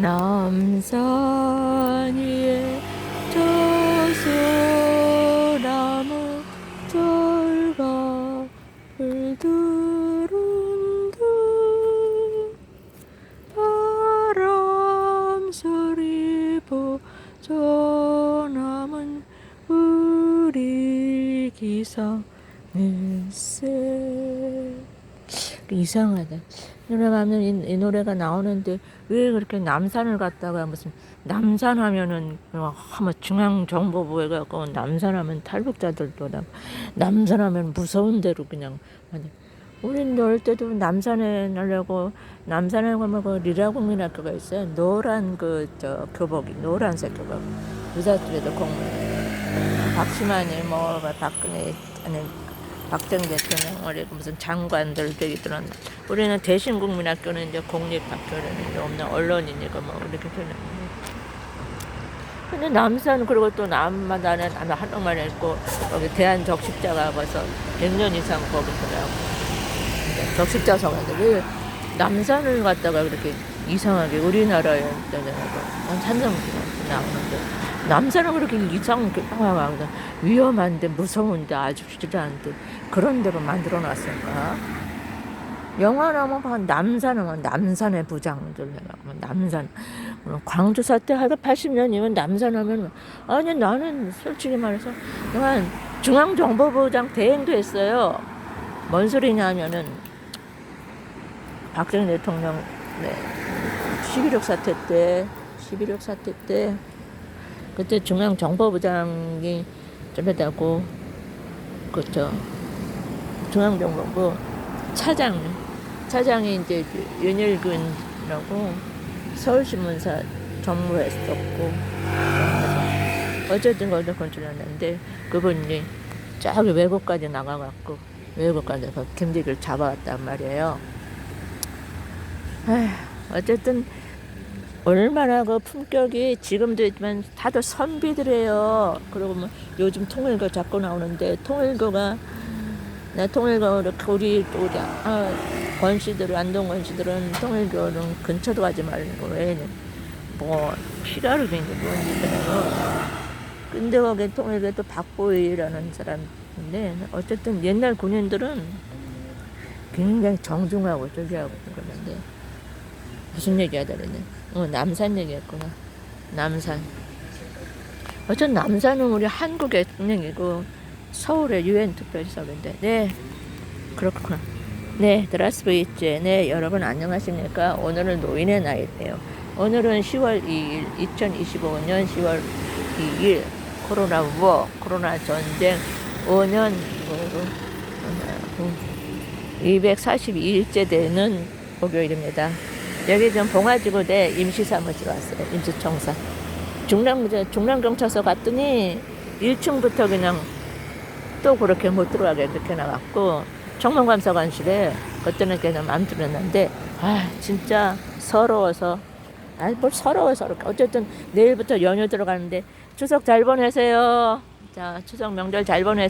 남산 위에 저소나무 절갑을 두른다 바람 소리 보저 남은 우리 기상 일세 이상하다. 노래가 하면 이, 이 노래가 나오는데 왜 그렇게 남산을 갔다가 무슨 남산 하면은 뭐 하면 중앙정보부에 가고 남산 하면 탈북자들도 남, 남산 하면 무서운 대로 그냥 아니 우린 어릴 때도 남산에 가려고 남산에 가면 그 리라공민학교가 있어요. 노란 그 저 교복이 노란색 교복 의사들에도 공무 박시만이 뭐 박근혜 아니 박정희 대통령 어리 무슨 장관들 되기들은 우리는 대신국민학교는 이제 공립학교는 이제 없는 언론이니까 뭐 이렇게 되는 근데 남산 그리고 또 남마다는 아마 한동안 했고 거기 대한적십자가 가서 100년 이상 거기 그냥 적십자 성인데 왜 남산을 갔다가 그렇게 이상하게 우리나라에 난 찬성 나오는데 남산은 그렇게 이상하게 아, 위험한데 무서운데 아주 쉽지도 않은데 그런 데로 만들어 놨을까? 영화 나오면 봐 남산은 뭐 남산의 부장들 해가지고 남산 물론 광주 사태 하도 80년이면 남산 하면 아니 나는 솔직히 말해서 그만 중앙정보부장 대행도 했어요. 뭔 소리냐 하면은 박정희 대통령 네, 11.6 사태 때 11.6 사태 때 그때 중앙 정보부장이 저러다고 그저 중앙정보부 차장 차장이 이제 윤일근이라고 서울신문사 전무했었고 어쨌든 거기서 건출했는데 그분이 저기 외국까지 나가갖고 외국까지 그 김대기를 잡아왔단 말이에요. 에휴, 어쨌든 얼마나 그 품격이 지금도 있지만 다들 선비들이에요. 그리고 뭐 요즘 통일교 자꾸 나오는데 통일교가 나 통일교 이렇게 우리 또 우리 아, 권씨들 안동 권씨들은 통일교는 근처도 가지 말고 왜뭐 피라를 낸게 뭔지잖아요. 근데 거기 통일교 또 박보희라는 사람인데 어쨌든 옛날 군인들은 굉장히 정중하고 저기하고 그러는데 무슨 얘기 하다 그랬네. 어, 남산 얘기했구나. 남산. 어쨌든 남산은 우리 한국의 은행이고 서울의 유엔 투표시설인데, 네. 그렇구나. 네, 드라스브이츠. 네, 여러분 안녕하십니까. 오늘은 노인의 날이에요. 오늘은 10월 2일, 2025년 10월 2일, 코로나 우버, 코로나 전쟁 5년, 242일째 되는 목요일입니다. 여기 좀 봉화지구대 임시사무실 왔어요. 임시청사. 중랑, 중랑경찰서 갔더니 1층부터 그냥 또 그렇게 못 들어가게 그렇게 나갔고, 청문감사관실에 그때는 그냥 마음 들었는데, 아, 진짜 서러워서, 아니, 뭘 서러워서, 그렇게. 어쨌든 내일부터 연휴 들어가는데, 추석 잘 보내세요. 자, 추석 명절 잘 보내세요.